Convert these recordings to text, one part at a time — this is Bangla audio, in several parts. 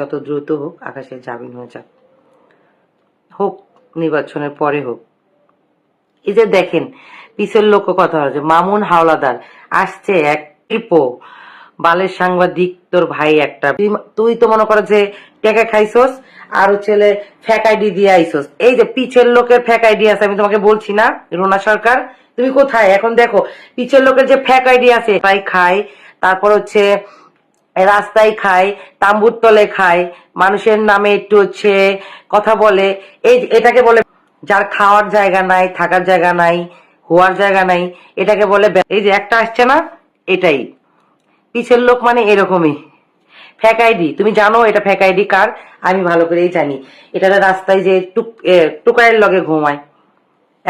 যত দ্রুত হোক আকাশের জামিন হয়ে যাক। হোক, নির্বাচনের পরে হোক। এই যে দেখেন পিছের লোক কথা হচ্ছে মামুন হাওলাদার, আসছে এক টিপো বালের সাংবাদিক, তোর ভাই একটা। তুই- তো মনে করো যে টেকা খাইছস, আর ছেলে ফ্যাক আইডি দিয়ে আইসস এই যে পিছের লোকের ফ্যাক আইডি আছে, আমি তোমাকে বলছি না, রোনা সরকার, তুমি কোথায়? এখন দেখো, পিছের লোকের যে ফ্যাক আইডি আছে, তাই খায়, তারপর হচ্ছে রাস্তায় খায় তাম্বুর তলে খায় মানুষের নামে একটু হচ্ছে কথা বলে। এই এটাকে বলে যার খাওয়ার জায়গা নাই থাকার জায়গা নাই হওয়ার জায়গা নাই এটাকে বলে এই যে একটা আসছে না এটাই। পিছের লোক মানে এরকমই। ফ্যাক আইডি তুমি জানো এটা ফ্যাক আইডি কার? আমি ভালো করেই জানি। এটা রাস্তায় যে টুক এ, টুকারের লগে ঘুমায়।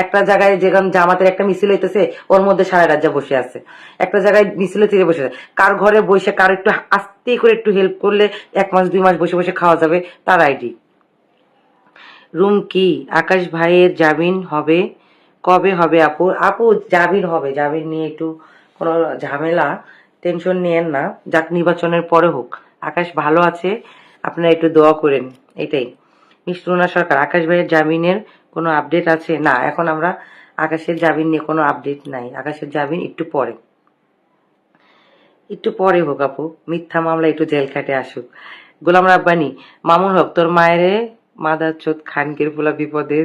একটা জায়গায় যেখানে জামাতের একটা মিছিল হইতেছে, ওর মধ্যে সারা রাজ্য বসে আছে। একটা জায়গায় মিছিল থেকে বসে আছে। কার ঘরে বসে, কার একটু আস্তে করে একটু হেল্প করলে এক মাস, দুই মাস বসে বসে খাওয়া যাবে, তার আইডি রুম কি? আকাশ ভাইয়ের জামিন হবে। কবে হবে আপু? আপু, জামিন হবে। জামিন নিয়ে একটু কোনো ঝামেলা টেনশন নিয়েন না। যাক, নির্বাচনের পরে হোক। আকাশ ভালো আছে। আপনারা একটু দোয়া করেন। এটাই। মিষ্টুনা সরকার। আকাশ ভাইয়ের জামিনের কোনো আপডেট আছে? না, এখন আমরা আকাশের জামিন নিয়ে কোনো আপডেট নাই। আকাশের জামিন একটু পরে। একটু পরে হোক আপু। মিথ্যা মামলা একটু জেল খাটে আসুক। গোলাম রাব্বানি, মামুন হক, তোর মায়েরে মাদার চোদ খানকের পোলা বিপদে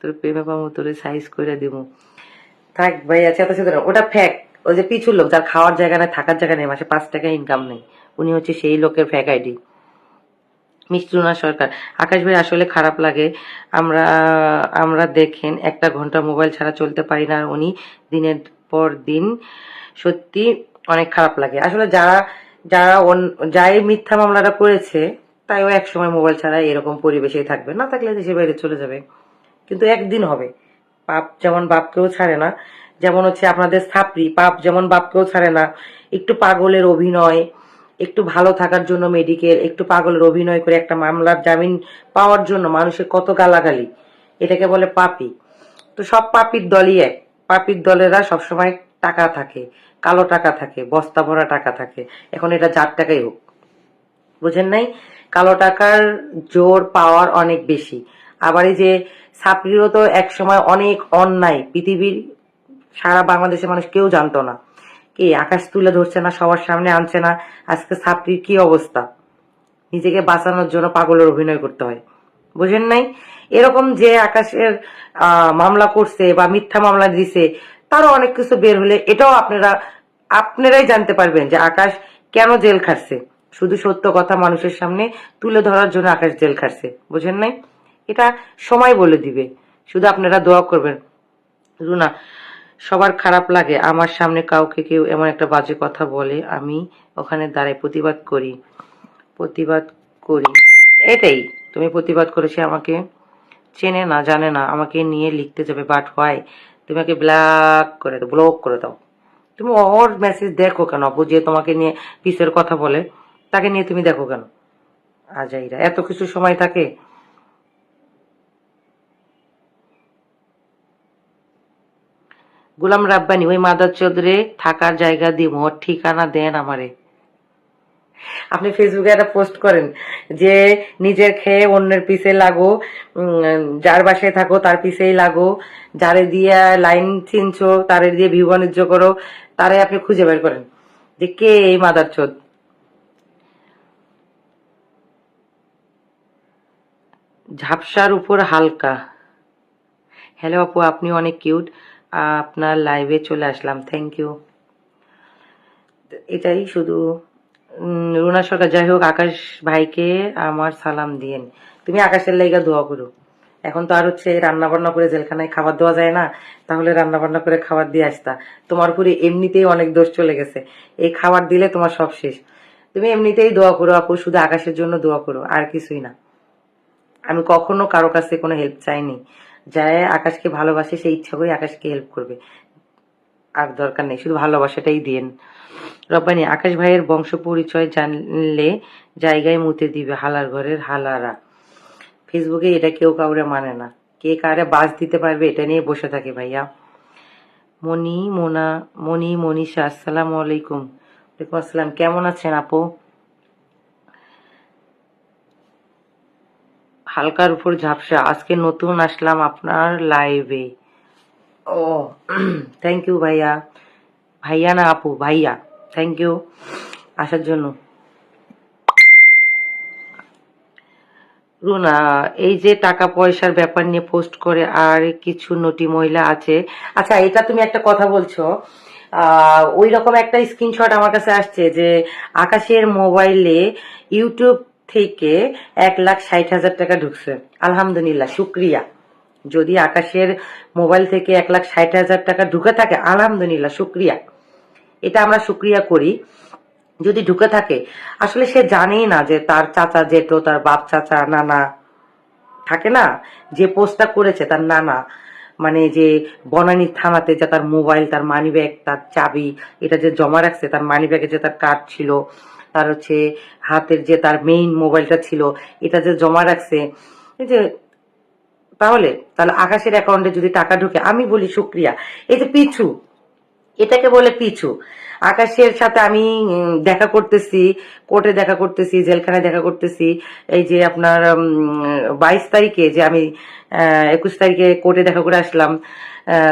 তোর প্রেমে পাবো, তোর সাইজ করে দিব। থাক ভাই আছে এত সাথে ওটা ফ্যাক ওই যে পিছুর লোক, যার খাওয়ার জায়গা নেই, থাকার জায়গা নেই, মাসে পাঁচ টাকা ইনকাম নেই। উনি হচ্ছে সেই লোকের ফ্যাক আইডি মিষ্টুনা সরকার। আকাশ ভাই, আসলে খারাপ লাগে। আমরা আমরা দেখেন, একটা ঘণ্টা মোবাইল ছাড়া চলতে পারি না আর উনি। দিনের পর দিন সত্যি অনেক খারাপ লাগে। আসলে যারা যারা যাই মিথ্যা মামলাটা করেছে, তাইও একসময় মোবাইল ছাড়া এরকম পরিবেশেই থাকবে। না থাকলে দেশের বাইরে চলে যাবে। কিন্তু একদিন হবে। পাপ যেমন বাপকেও ছাড়ে না, যেমন হচ্ছে আপনাদের ছাপরি পাপ যেমন বাপকেও ছাড়ে না। একটু পাগলের অভিনয় একটু ভালো থাকার জন্য মেডিকেল একটু পাগলের অভিনয় করে একটা মামলার জামিন পাওয়ার জন্য মানুষের কত গালাগালি। এটাকে বলে পাপি। তো সব পাপির দলই এক। পাপির দলেরা সবসময় টাকা থাকে, কালো টাকা থাকে, বস্তা ভরা টাকা থাকে। এখন এটা যার টাকাই হোক। বুঝেন নাই? কালো টাকার জোর পাওয়ার অনেক বেশি। আবার এই যে সাপড়িরও তো এক সময় অনেক অন্যায়। পৃথিবীর সারা বাংলাদেশের মানুষ কেউ জানতো না। কি আকাশ তুলে ধরছে না, সবার সামনে আনছে না, আজকে সাপড়ির কি অবস্থা? নিজেকে বাঁচানোর জন্য পাগলের অভিনয় করতে হয়। বুঝেন নাই? এরকম যে আকাশের মামলা করছে বা মিথ্যা মামলা দিছে, তারও অনেক কিছু বের হলে এটাও আপনারা, আপনারাই জানতে পারবেন যে আকাশ কেন জেল খাটছে। শুধু সত্য কথা মানুষের সামনে তুলে ধরার জন্য আকাশ জেল খাটছে। বুঝেন নাই? এটা সময় বলে দিবে। শুধু আপনারা দোয়া করবেন। রুনা সবার খারাপ লাগে। আমার সামনে কাউকে কেউ এমন একটা বাজে কথা বলে, আমি ওখানে দাঁড়াই প্রতিবাদ করি। প্রতিবাদ করি। এটাই। তুমি প্রতিবাদ করেছে আমাকে চেনে না, জানে না, আমাকে নিয়ে লিখতে যাবে বাট হোয়াই তুমি ওকে ব্লক করে দাও ব্লক করে দাও। তুমি ওর মেসেজ দেখো কেন? আপু যে তোমাকে নিয়ে পিসের কথা বলে, তাকে নিয়ে তুমি দেখো কেন? আজাইরা, এত কিছু সময় থাকে? গুলাম রাব্বানি, ওই মাদার চৌধুরী থাকার জায়গা দিব ওর ঠিকানা দেন আমারে। আপনি ফেসবুকে একটা পোস্ট করেন যে, নিজের খেয়ে অন্যের পিছে লাগো যার বাসায় থাকো তার পিছেই লাগো, যারে দিয়ে লাইন চিনছো, তারে দিয়ে ভিউ বাণিজ্য করো, তারে আপনি খুঁজে বের করেন। যে কে এই মাদার চোদ ঝাপসার উপর হালকা। হ্যালো আপু, আপনি অনেক কিউট আপনার লাইভে চলে আসলাম থ্যাংক ইউ এটাই শুধু রুনা সরকার, যাই হোক, আকাশ ভাইকে আমার সালাম দিয়েন। তুমি আকাশের লাইগা দোয়া করো। এখন তো আর হচ্ছে রান্না বান্না করে জেলখানায় খাবার দেওয়া যায় না, তাহলে রান্না বান্না করে খাবার দিয়ে আসতা। তোমার উপরে এমনিতেই অনেক দোষ চলে গেছে। এই খাবার দিলে তোমার সব শেষ। তুমি এমনিতেই দোয়া করো, আপু, শুধু আকাশের জন্য দোয়া করো, আর কিছুই না। আমি কখনো কারও কাছে কোনো হেল্প চাইনি। যায়, আকাশকে ভালোবাসে সেই ইচ্ছা করে আকাশকে হেল্প করবে। আর দরকার নেই, শুধু ভালোবাসাটাই দিয়েন। রব্বানি, আকাশ ভাইয়ের বংশ পরিচয় জানলে জায়গায় মুতে দিবে, হালার ঘরের হালারা। ফেসবুকে এটা কেউ কাউরে মানে না। কে কারে বাস দিতে পারবে, এটা নিয়ে বসে থাকে ভাইয়া। মনি মোনা মনি মনীষা, আসসালামু আলাইকুম। ওয়ালাইকুম আসসালাম, কেমন আছেন আপু? হালকার উপর ঝাপসা। আজকে নতুন আসলাম আপনার লাইভে ও থ্যাংক ইউ ভাইয়া। ভাইয়া না আপু, ভাইয়া। থ্যাংক ইউ আসার জন্য। রুনা, এই যে টাকা পয়সার ব্যাপার নিয়ে পোস্ট করে আর কিছু নটি মহিলা আছে। আচ্ছা এটা তুমি একটা কথা বলছো। ওই রকম একটা স্ক্রিনশট আমার কাছে আসছে যে আকাশের মোবাইলে ইউটিউব থেকে এক লাখ ষাট হাজার টাকা ঢুকছে। আলহামদুলিল্লাহ, শুক্রিয়া। যদি আকাশের মোবাইল থেকে এক লাখ ষাট হাজার টাকা ঢুকে থাকে, আলহামদুলিল্লাহ, শুক্রিয়া। এটা আমরা শুক্রিয়া করি। যদি ঢুকে থাকে, আসলে সে জানেই না যে তার চাচা জেঠো, তার বাপ চাচা, নানা থাকে না, যে পোস্টটা করেছে তার নানা মানে যে বনানী থানাতে যে তার মোবাইল, তার মানি ব্যাগ তার চাবি, এটা যে জমা রাখছে, তার মানি ব্যাগে যে তার কার্ড ছিল তার হচ্ছে হাতের যে তার মেইন মোবাইলটা ছিল, এটা যে জমা রাখছে, এই যে, তাহলে তাহলে আকাশের অ্যাকাউন্টে যদি টাকা ঢুকে, আমি বলি শুক্রিয়া এই যে পিছু, এটাকে বলে পিছু। আকাশের সাথে আমি দেখা করতেছি কোর্টে দেখা করতেছি, জেলখানায় দেখা করতেছি, এই যে আপনার বাইশ তারিখে যে আমি একুশ তারিখে কোর্টে দেখা করে আসলাম।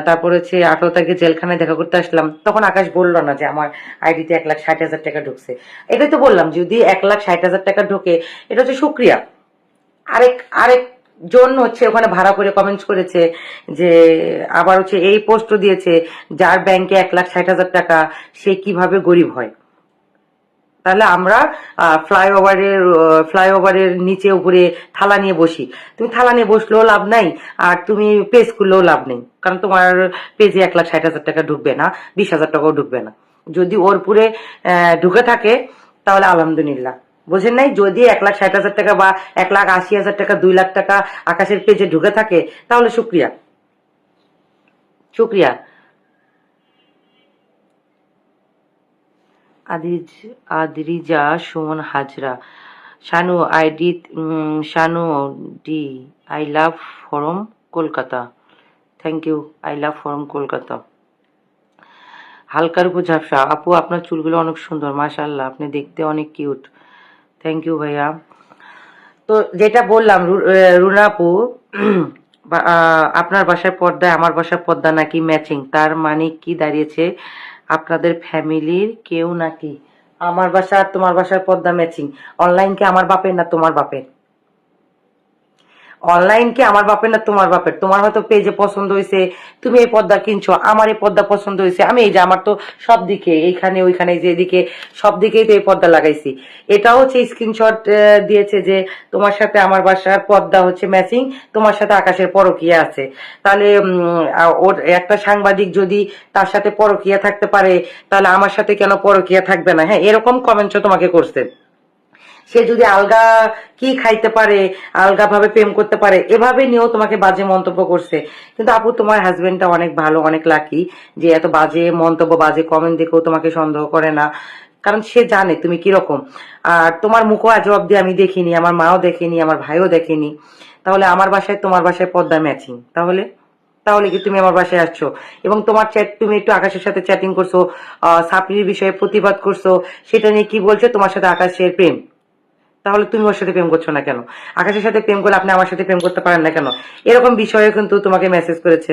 তারপর হচ্ছে আঠারো তারিখে জেলখানায় দেখা করতে আসলাম। তখন আকাশ বলল না যে আমার আইডিতে এক লাখ ষাট হাজার টাকা ঢুকছে। এটাই তো বললাম, যদি এক লাখ ষাট হাজার টাকা ঢোকে, এটা হচ্ছে সুক্রিয়া। আরেক আরেক জন হচ্ছে ওখানে ভাড়া করে কমেন্টস করেছে যে, আবার হচ্ছে এই পোস্টও দিয়েছে, যার ব্যাংকে এক লাখ ষাট হাজার টাকা, সে কীভাবে গরিব হয়? তাহলে আমরা ফ্লাইওভারের ফ্লাইওভারের নিচে উপরে থালা নিয়ে বসি। তুমি থালা নিয়ে বসলেও লাভ নাই, আর তুমি পেজ করলেও লাভ নেই। কারণ তোমার পেজে এক লাখ ষাট হাজার টাকা ঢুকবে না, বিশ হাজার টাকাও ঢুকবে না। যদি ওর পুরে ঢুকে থাকে, তাহলে আলহামদুলিল্লাহ। বোঝেন নাই? যদি এক লাখ ষাট হাজার টাকা বা এক লাখ আশি হাজার টাকা, দুই লাখ টাকা আকাশের পেজে ঢুকে থাকে, তাহলে শুক্রিয়া। শুক্রিয়া। আদিজ Adrija Suman Hazra. Shanu ID um, Shanu D I love from Kolkata. Thank you I love from Kolkata. হালকার উপর ঝাপসা। আপু আপনার চুলগুলো অনেক সুন্দর মাশাল্লাহ আপনি দেখতে অনেক কিউট। থ্যাংক ইউ ভাইয়া। তো যেটা বললাম রুনা আপু আপনার বাসার পর্দা আমার বাসার পর্দা নাকি ম্যাচিং? তার মানে কি দাঁড়িয়েছে? আপনাদের ফ্যামিলির কেউ নাকি? আমার বাসা আর তোমার বাসার পদ্মা ম্যাচিং অনলাইন কি আমার বাপের না তোমার বাপের? অনলাইন কি আমার বাপের না তোমার বাপের? তোমার হয়তো পেজে পছন্দ হয়েছে তুমি এই পর্দা কিনছো, আমার এই পর্দা পছন্দ হয়েছে আমি এই যে, আমার তো সব দিকে, এইখানে, ওইখানে যে, এদিকে, সব দিকেই তো এই পর্দা লাগাইছি। এটাও হচ্ছে স্ক্রিনশট দিয়েছে যে, তোমার সাথে আমার বাসার পর্দা হচ্ছে ম্যাচিং তোমার সাথে আকাশের পরকিয়া আছে। তাহলে ওর একটা সাংবাদিক যদি তার সাথে পরকিয়া থাকতে পারে, তাহলে আমার সাথে কেন পরকিয়া থাকবে না? হ্যাঁ এরকম কমেন্টও তোমাকে করছে। সে যদি আলগা কি খাইতে পারে আলগা ভাবে প্রেম করতে পারে এভাবে নিয়েও তোমাকে বাজে মন্তব্য করছে। কিন্তু আপু তোমার হাজবেন্ডটা অনেক ভালো অনেক লাকি যে এত বাজে মন্তব্য বাজে কমেন্ট দেখেও তোমাকে সন্দেহ করে না। কারণ সে জানে তুমি কীরকম। আর তোমার মুখও আজ অব্দি আমি দেখিনি আমার মাও দেখেনি আমার ভাইও দেখেনি। তাহলে আমার বাসায় তোমার বাসায় পদ্মা ম্যাচিং তাহলে? তাহলে কি তুমি আমার বাসায় আসছো? এবং তোমার চ্যাট তুমি একটু আকাশের সাথে চ্যাটিং করছ আহ, সাপ্লির বিষয়ে প্রতিবাদ করছ সেটা নিয়ে কি বলছো? তোমার সাথে আকাশের প্রেম। তাহলে তুমি ওর সাথে প্রেম করছ না কেন? আকাশের সাথে প্রেম করলে আপনি আমার সাথে প্রেম করতে পারেন না কেন? এরকম বিষয়ে কিন্তু তোমাকে মেসেজ করেছে।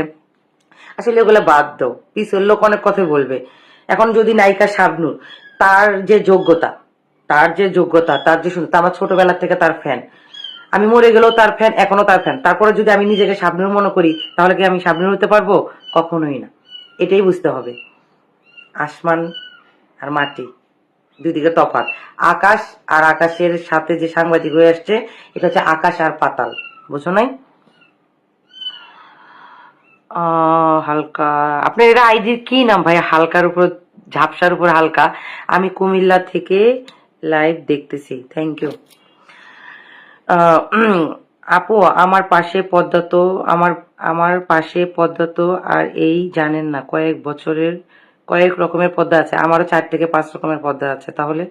আসলে ওগুলো বাদ দাও। পিছর লোক অনেক কথাই বলবে। এখন যদি নায়িকা শাবনুর, তার যে যোগ্যতা, তার যে যোগ্যতা, তার যে সুন্দর আমার ছোটবেলা থেকে তার ফ্যান আমি মরে গেলেও তার ফ্যান এখনও তার ফ্যান তারপরে যদি আমি নিজেকে শাবনুর মনে করি, তাহলে কি আমি শাবনুর হতে পারব? কখনোই না। এটাই বুঝতে হবে। আসমান আর মাটি। দুদিকে তফাত আকাশ আর আকাশের সাথে যে সাংবাদিক হয়ে আসছে, এটা হচ্ছে আকাশ আর পাতাল। বুঝো নাই? হালকা। আপনার এটা আইডির কি নাম ভাই? হালকার উপর, ঝাপসার উপর হালকা। আমি কুমিল্লা থেকে লাইভ দেখতেছি। থ্যাংক ইউ আপু, আমার পাশে পদ্মা তো আমার আমার পাশে পদ্মা তো আর এই জানেন না, কয়েক বছরের কয়েক রকমের পদ্মা আছে। আমারও চার থেকে পাঁচ রকমের পদ্মা আছে। তাহলে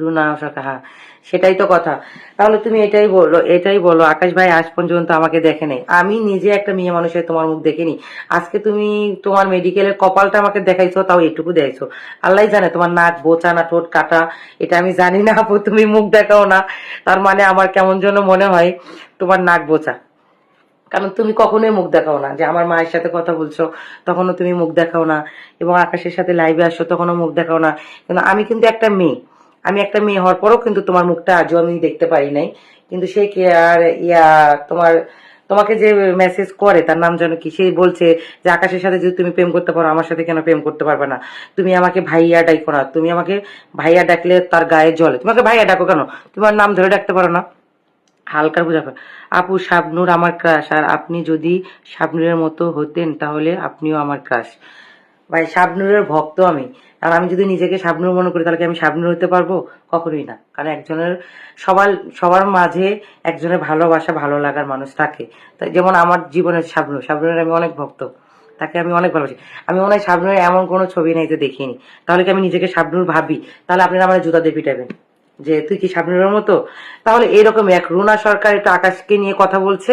রুনা সরকার হ্যাঁ সেটাই তো কথা। তাহলে তুমি এটাই বলো এটাই বলো, আকাশ ভাই আজ পর্যন্ত আমাকে দেখে নেই। আমি নিজে একটা মেয়ে মানুষের তোমার মুখ দেখিনি। আজকে তুমি তোমার মেডিকেলের কপালটা আমাকে দেখাইছো, তাও এটুকু দেখাইছো। আল্লাহ জানে তোমার নাক, বোচা না ঠোঁট, কাটা, এটা আমি জানি না তুমি মুখ দেখাও না। তার মানে আমার কেমন যেন মনে হয় তোমার নাক বোচা। কারণ তুমি কখনোই মুখ দেখাও না। যে আমার মায়ের সাথে কথা বলছো, তখনও তুমি মুখ দেখাও না। এবং আকাশের সাথে লাইভে আসছো, তখনও মুখ দেখাও না। কিন্তু আমি কিন্তু একটা মেয়ে। আমি একটা মেয়ে হওয়ার পরও কিন্তু তোমার মুখটা আজও আমি দেখতে পারি নাই। কিন্তু সে কে আর ইয়া, তোমার, তোমাকে যে মেসেজ করে, তার নাম যেন কি, সে বলছে যে, আকাশের সাথে যদি তুমি প্রেম করতে পারো, আমার সাথে কেন প্রেম করতে পারবে না? তুমি আমাকে ভাইয়া ডাইকো না। তুমি আমাকে ভাইয়া ডাকলে তার গায়ে জলে। তোমাকে ভাইয়া ডাকো কেন? তোমার নাম ধরে ডাকতে পারো না? হালকা বুঝা পায়। আপু, শাবনুর আমার ক্রাশ আর আপনি যদি শাবনুরের মতো হতেন তাহলে আপনিও আমার ক্রাশ ভাই, শাবনুরের ভক্ত আমি। আর আমি যদি নিজেকে শাবনুর মনে করি, তাহলে কি আমি শাবনুর হতে পারব? কখনোই না। কারণ একজনের, সবার সবার মাঝে একজনের ভালোবাসা ভালো লাগার মানুষ থাকে। তাই যেমন আমার জীবনের শাবনুর, শাবনুরের আমি অনেক ভক্ত। তাকে আমি অনেক ভালোবাসি। আমি মনে হয় শাবনুরের এমন কোনো ছবি নেই যে দেখিনি। তাহলে কি আমি নিজেকে শাবনুর ভাবি? তাহলে আপনারা আমার জুতা দিয়ে পিটাবেন। যে তুই কি শাবনুরের মতো? তাহলে এরকম এক রুনা সরকার একটু আকাশকে নিয়ে কথা বলছে।